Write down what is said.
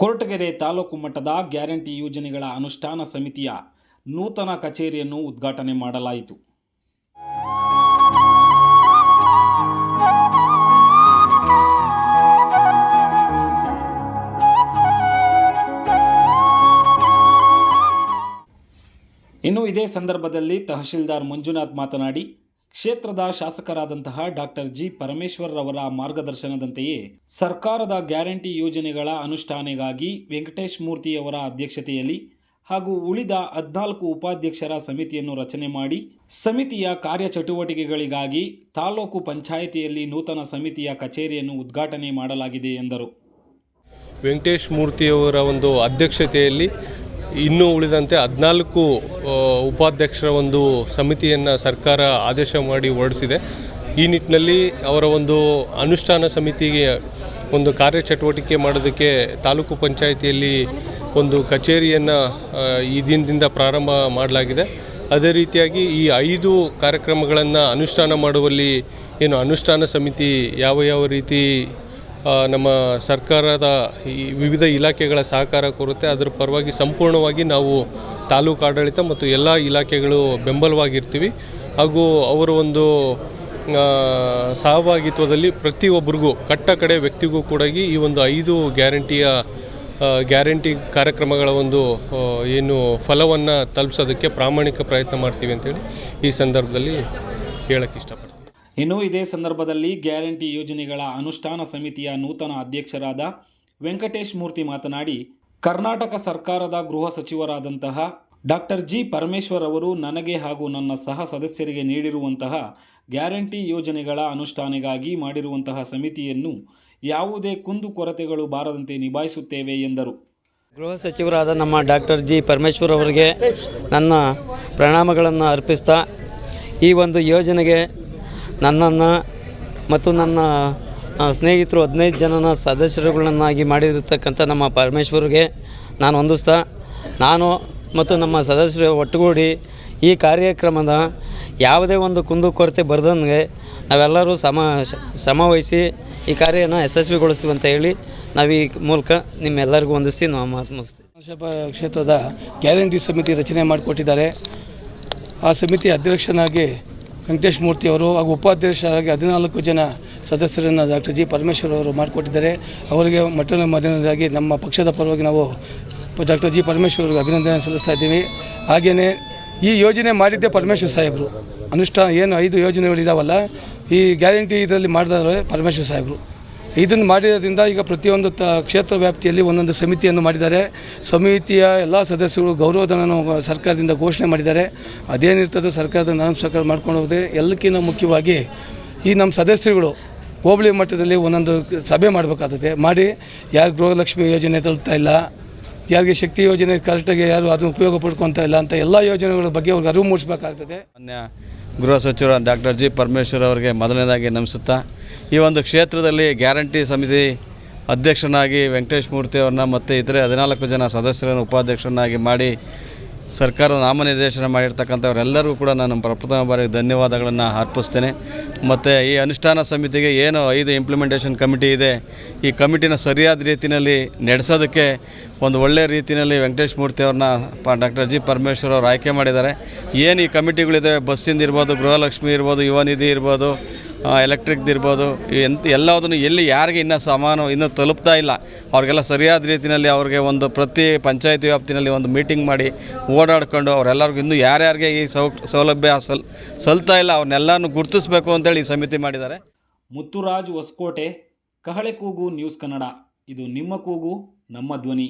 ಕೊರಟಗೆರೆ ತಾಲೂಕು ಮಟ್ಟದ ಗ್ಯಾರಂಟಿ ಯೋಜನೆಗಳ ಅನುಷ್ಠಾನ ಸಮಿತಿಯ ನೂತನ ಕಚೇರಿಯನ್ನು ಉದ್ಘಾಟನೆ ಮಾಡಲಾಯಿತು. ಇನ್ನು ಇದೇ ಸಂದರ್ಭದಲ್ಲಿ ತಹಶೀಲ್ದಾರ್ ಮಂಜುನಾಥ್ ಮಾತನಾಡಿ ಕ್ಷೇತ್ರದ ಶಾಸಕರಾದಂತಹ ಡಾಕ್ಟರ್ ಜಿ ಪರಮೇಶ್ವರ್ ಅವರ ಮಾರ್ಗದರ್ಶನದಂತೆಯೇ ಸರ್ಕಾರದ ಗ್ಯಾರಂಟಿ ಯೋಜನೆಗಳ ಅನುಷ್ಠಾನಗಾಗಿ ವೆಂಕಟೇಶ್ ಮೂರ್ತಿಯವರ ಅಧ್ಯಕ್ಷತೆಯಲ್ಲಿ ಹಾಗೂ ಉಳಿದ ಹದಿನಾಲ್ಕು ಉಪಾಧ್ಯಕ್ಷರ ಸಮಿತಿಯನ್ನು ರಚನೆ ಮಾಡಿ ಸಮಿತಿಯ ಕಾರ್ಯಚಟುವಟಿಕೆಗಳಿಗಾಗಿ ತಾಲೂಕು ಪಂಚಾಯಿತಿಯಲ್ಲಿ ನೂತನ ಸಮಿತಿಯ ಕಚೇರಿಯನ್ನು ಉದ್ಘಾಟನೆ ಮಾಡಲಾಗಿದೆ ಎಂದರು. ವೆಂಕಟೇಶ್ ಮೂರ್ತಿಯವರ ಒಂದು ಅಧ್ಯಕ್ಷತೆಯಲ್ಲಿ ಇನ್ನೂ ಉಳಿದಂತೆ ಹದಿನಾಲ್ಕು ಉಪಾಧ್ಯಕ್ಷರ ಒಂದು ಸಮಿತಿಯನ್ನು ಸರ್ಕಾರ ಆದೇಶ ಮಾಡಿ ಹೊರಡಿಸಿದೆ. ಈ ನಿಟ್ಟಿನಲ್ಲಿ ಅವರ ಒಂದು ಅನುಷ್ಠಾನ ಸಮಿತಿಗೆ ಒಂದು ಕಾರ್ಯಚಟುವಟಿಕೆ ಮಾಡೋದಕ್ಕೆ ತಾಲೂಕು ಪಂಚಾಯಿತಿಯಲ್ಲಿ ಒಂದು ಕಚೇರಿಯನ್ನು ಈ ದಿನದಿಂದ ಪ್ರಾರಂಭ ಮಾಡಲಾಗಿದೆ. ಅದೇ ರೀತಿಯಾಗಿ ಈ ಐದು ಕಾರ್ಯಕ್ರಮಗಳನ್ನು ಅನುಷ್ಠಾನ ಮಾಡುವಲ್ಲಿ ಏನು ಅನುಷ್ಠಾನ ಸಮಿತಿ ಯಾವ ಯಾವ ರೀತಿ ನಮ್ಮ ಸರ್ಕಾರದ ಈ ವಿವಿಧ ಇಲಾಖೆಗಳ ಸಹಕಾರ ಕೊರತೆ ಅದರ ಪರವಾಗಿ ಸಂಪೂರ್ಣವಾಗಿ ನಾವು ತಾಲೂಕು ಆಡಳಿತ ಮತ್ತು ಎಲ್ಲ ಇಲಾಖೆಗಳು ಬೆಂಬಲವಾಗಿರ್ತೀವಿ. ಹಾಗೂ ಅವರ ಒಂದು ಸಹಭಾಗಿತ್ವದಲ್ಲಿ ಪ್ರತಿಯೊಬ್ಬರಿಗೂ, ಕಟ್ಟ ಕಡೆ ವ್ಯಕ್ತಿಗೂ ಕೂಡ ಈ ಒಂದು ಐದು ಗ್ಯಾರಂಟಿಯ ಗ್ಯಾರಂಟಿ ಕಾರ್ಯಕ್ರಮಗಳ ಒಂದು ಏನು ಫಲವನ್ನು ತಲುಪಿಸೋದಕ್ಕೆ ಪ್ರಾಮಾಣಿಕ ಪ್ರಯತ್ನ ಮಾಡ್ತೀವಿ ಅಂತೇಳಿ ಈ ಸಂದರ್ಭದಲ್ಲಿ ಹೇಳಕ್ಕೆ ಇಷ್ಟಪಡ್ತೀನಿ. ಇನ್ನು ಇದೇ ಸಂದರ್ಭದಲ್ಲಿ ಗ್ಯಾರಂಟಿ ಯೋಜನೆಗಳ ಅನುಷ್ಠಾನ ಸಮಿತಿಯ ನೂತನ ಅಧ್ಯಕ್ಷರಾದ ವೆಂಕಟೇಶ್ ಮೂರ್ತಿ ಮಾತನಾಡಿ, ಕರ್ನಾಟಕ ಸರ್ಕಾರದ ಗೃಹ ಸಚಿವರಾದಂತಹ ಡಾಕ್ಟರ್ ಜಿ ಪರಮೇಶ್ವರ್ ಅವರು ನನಗೆ ಹಾಗೂ ನನ್ನ ಸಹ ಸದಸ್ಯರಿಗೆ ನೀಡಿರುವಂತಹ ಗ್ಯಾರಂಟಿ ಯೋಜನೆಗಳ ಅನುಷ್ಠಾನಗಾಗಿ ಮಾಡಿರುವಂತಹ ಸಮಿತಿಯನ್ನು ಯಾವುದೇ ಕುಂದುಕೊರತೆಗಳು ಬಾರದಂತೆ ನಿಭಾಯಿಸುತ್ತೇವೆ ಎಂದರು. ಗೃಹ ಸಚಿವರಾದ ನಮ್ಮ ಡಾಕ್ಟರ್ ಜಿ ಪರಮೇಶ್ವರ್ ಅವರಿಗೆ ನನ್ನ ಪ್ರಣಾಮಗಳನ್ನು ಅರ್ಪಿಸ್ತಾ ಈ ಒಂದು ಯೋಜನೆಗೆ ನನ್ನನ್ನು ಮತ್ತು ನನ್ನ ಸ್ನೇಹಿತರು ಹದಿನೈದು ಜನನ ಸದಸ್ಯರುಗಳನ್ನಾಗಿ ಮಾಡಿರತಕ್ಕಂಥ ನಮ್ಮ ಪರಮೇಶ್ವರ್ಗೆ ನಾನು ಹೊಂದಿಸ್ತಾ ನಾನು ಮತ್ತು ನಮ್ಮ ಸದಸ್ಯರು ಒಟ್ಟುಗೂಡಿ ಈ ಕಾರ್ಯಕ್ರಮದ ಯಾವುದೇ ಒಂದು ಕುಂದುಕೊರತೆ ಬರದಂಗೆ ನಾವೆಲ್ಲರೂ ಸಮ, ಶ್ರಮವಹಿಸಿ ಈ ಕಾರ್ಯನ ಯಶಸ್ವಿಗೊಳಿಸ್ತೀವಿ ಅಂತ ಹೇಳಿ ನಾವು ಈ ಮೂಲಕ ನಿಮ್ಮೆಲ್ಲರಿಗೂ ಹೊಂದಿಸ್ತೀವಿ ನಾವು ಮಾತು ಕ್ಷೇತ್ರದ ಗ್ಯಾರಂಟಿ ಸಮಿತಿ ರಚನೆ ಮಾಡಿಕೊಟ್ಟಿದ್ದಾರೆ. ಆ ಸಮಿತಿ ಅಧ್ಯಕ್ಷನಾಗಿ ವೆಂಕಟೇಶ್ ಮೂರ್ತಿ ಅವರು ಹಾಗೂ ಉಪಾಧ್ಯಕ್ಷರಾಗಿ ಹದಿನಾಲ್ಕು ಜನ ಸದಸ್ಯರನ್ನು ಡಾಕ್ಟರ್ ಜಿ ಪರಮೇಶ್ವರ್ ಅವರು ಮಾಡಿಕೊಟ್ಟಿದ್ದಾರೆ. ಅವರಿಗೆ ಮೊಟ್ಟ ಮೊದಲನೇದಾಗಿ ನಮ್ಮ ಪಕ್ಷದ ಪರವಾಗಿ ನಾವು ಡಾಕ್ಟರ್ ಜಿ ಪರಮೇಶ್ವರ್ ಅವರಿಗೆ ಅಭಿನಂದನೆ ಸಲ್ಲಿಸ್ತಾ ಇದ್ದೀವಿ. ಹಾಗೆಯೇ ಈ ಯೋಜನೆ ಮಾಡಿದ್ದೇ ಪರಮೇಶ್ವರ್ ಸಾಹೇಬರು. ಅನುಷ್ಠಾನ ಏನು ಐದು ಯೋಜನೆಗಳಿದಾವಲ್ಲ, ಈ ಗ್ಯಾರಂಟಿ ಇದರಲ್ಲಿ ಮಾಡಿದವರು ಪರಮೇಶ್ವರ್ ಸಾಹೇಬರು. ಇದನ್ನು ಮಾಡಿರೋದ್ರಿಂದ ಈಗ ಪ್ರತಿಯೊಂದು ತ ಕ್ಷೇತ್ರ ವ್ಯಾಪ್ತಿಯಲ್ಲಿ ಒಂದೊಂದು ಸಮಿತಿಯನ್ನು ಮಾಡಿದ್ದಾರೆ. ಸಮಿತಿಯ ಎಲ್ಲ ಸದಸ್ಯರು ಗೌರವಧನವನ್ನು ಸರ್ಕಾರದಿಂದ ಘೋಷಣೆ ಮಾಡಿದ್ದಾರೆ. ಅದೇನಿರ್ತದೋ ಸರ್ಕಾರದ ನಾನು ಸರ್ಕಾರ ಮಾಡ್ಕೊಂಡು ಹೋಗಿದೆ ಎಲ್ಲಕ್ಕಿಂತ ಮುಖ್ಯವಾಗಿ ಈ ನಮ್ಮ ಸದಸ್ಯರುಗಳು ಹೋಬಳಿ ಮಟ್ಟದಲ್ಲಿ ಒಂದೊಂದು ಸಭೆ ಮಾಡಬೇಕಾಗುತ್ತೆ ಮಾಡಿ ಯಾರು ಗೃಹಲಕ್ಷ್ಮಿ ಯೋಜನೆ ತಲುಪ್ತಾ ಇಲ್ಲ, ಯಾರಿಗೆ ಶಕ್ತಿ ಯೋಜನೆ ಕರೆಕ್ಟಾಗಿ ಯಾರು ಅದನ್ನು ಉಪಯೋಗ ಪಡ್ಕೊತಾ ಇಲ್ಲ ಅಂತ ಎಲ್ಲ ಯೋಜನೆಗಳ ಬಗ್ಗೆ ಅವ್ರಿಗೆ ಅರಿವು ಮೂಡಿಸ್ಬೇಕಾಗ್ತದೆ. ಗೃಹ ಸಚಿವ ಡಾಕ್ಟರ್ ಜಿ ಪರಮೇಶ್ವರ್ ಅವರಿಗೆ ಮೊದಲನೇದಾಗಿ ನಮಿಸುತ್ತಾ, ಈ ಒಂದು ಕ್ಷೇತ್ರದಲ್ಲಿ ಗ್ಯಾರಂಟಿ ಸಮಿತಿ ಅಧ್ಯಕ್ಷನಾಗಿ ವೆಂಕಟೇಶ್ ಮೂರ್ತಿ ಅವ್ರನ್ನ ಮತ್ತು ಇತರೆ ಹದಿನಾಲ್ಕು ಜನ ಸದಸ್ಯರನ್ನು ಉಪಾಧ್ಯಕ್ಷರನ್ನಾಗಿ ಮಾಡಿ ಸರ್ಕಾರದ ನಾಮನಿರ್ದೇಶನ ಮಾಡಿರ್ತಕ್ಕಂಥವರೆಲ್ಲರಿಗೂ ಕೂಡ ನಾನು ಪ್ರಪ್ರಥಮ ಬಾರಿಗೆ ಧನ್ಯವಾದಗಳನ್ನು ಅರ್ಪಿಸ್ತೇನೆ. ಮತ್ತು ಈ ಅನುಷ್ಠಾನ ಸಮಿತಿಗೆ ಏನು ಐದು ಇಂಪ್ಲಿಮೆಂಟೇಷನ್ ಕಮಿಟಿ ಇದೆ. ಈ ಕಮಿಟಿನ ಸರಿಯಾದ ರೀತಿಯಲ್ಲಿ ನಡೆಸೋದಕ್ಕೆ ಒಂದು ಒಳ್ಳೆಯ ರೀತಿಯಲ್ಲಿ ವೆಂಕಟೇಶ್ ಮೂರ್ತಿ ಅವ್ರನ್ನ ಡಾಕ್ಟರ್ ಜಿ ಪರಮೇಶ್ವರ್ ಅವರು ಆಯ್ಕೆ ಮಾಡಿದ್ದಾರೆ. ಏನು ಈ ಕಮಿಟಿಗಳಿದೆ ಬಸ್ಸಿಂದ ಇರ್ಬೋದು, ಗೃಹಲಕ್ಷ್ಮಿ ಇರ್ಬೋದು, ಯುವ ನಿಧಿ ಇರ್ಬೋದು ಎಲೆಕ್ಟ್ರಿಕ್ದು ಇರ್ಬೋದು ಎಂತ ಎಲ್ಲದನ್ನು ಎಲ್ಲಿ ಯಾರಿಗೆ ಇನ್ನೂ ಸಮಾನ ಇನ್ನೂ ತಲುಪ್ತಾ ಇಲ್ಲ, ಅವ್ರಿಗೆಲ್ಲ ಸರಿಯಾದ ರೀತಿಯಲ್ಲಿ ಅವ್ರಿಗೆ ಒಂದು ಪ್ರತಿ ಪಂಚಾಯತಿ ವ್ಯಾಪ್ತಿನಲ್ಲಿ ಒಂದು ಮೀಟಿಂಗ್ ಮಾಡಿ ಓಡಾಡ್ಕೊಂಡು ಅವರೆಲ್ಲರಿಗೂ ಇನ್ನೂ ಯಾರ್ಯಾರಿಗೆ ಈ ಸೌ ಸೌಲಭ್ಯ ಸಲ್, ಸಲ್ತಾ ಇಲ್ಲ ಅವ್ರನ್ನೆಲ್ಲನೂ ಗುರುತಿಸ್ಬೇಕು ಅಂತೇಳಿ ಈ ಸಮಿತಿ ಮಾಡಿದ್ದಾರೆ. ಮುತ್ತುರಾಜ್ ಹೊಸಕೋಟೆ, ಕಹಳೆ ಕೂಗು ನ್ಯೂಸ್ ಕನ್ನಡ. ಇದು ನಿಮ್ಮ ಕೂಗು, ನಮ್ಮ ಧ್ವನಿ.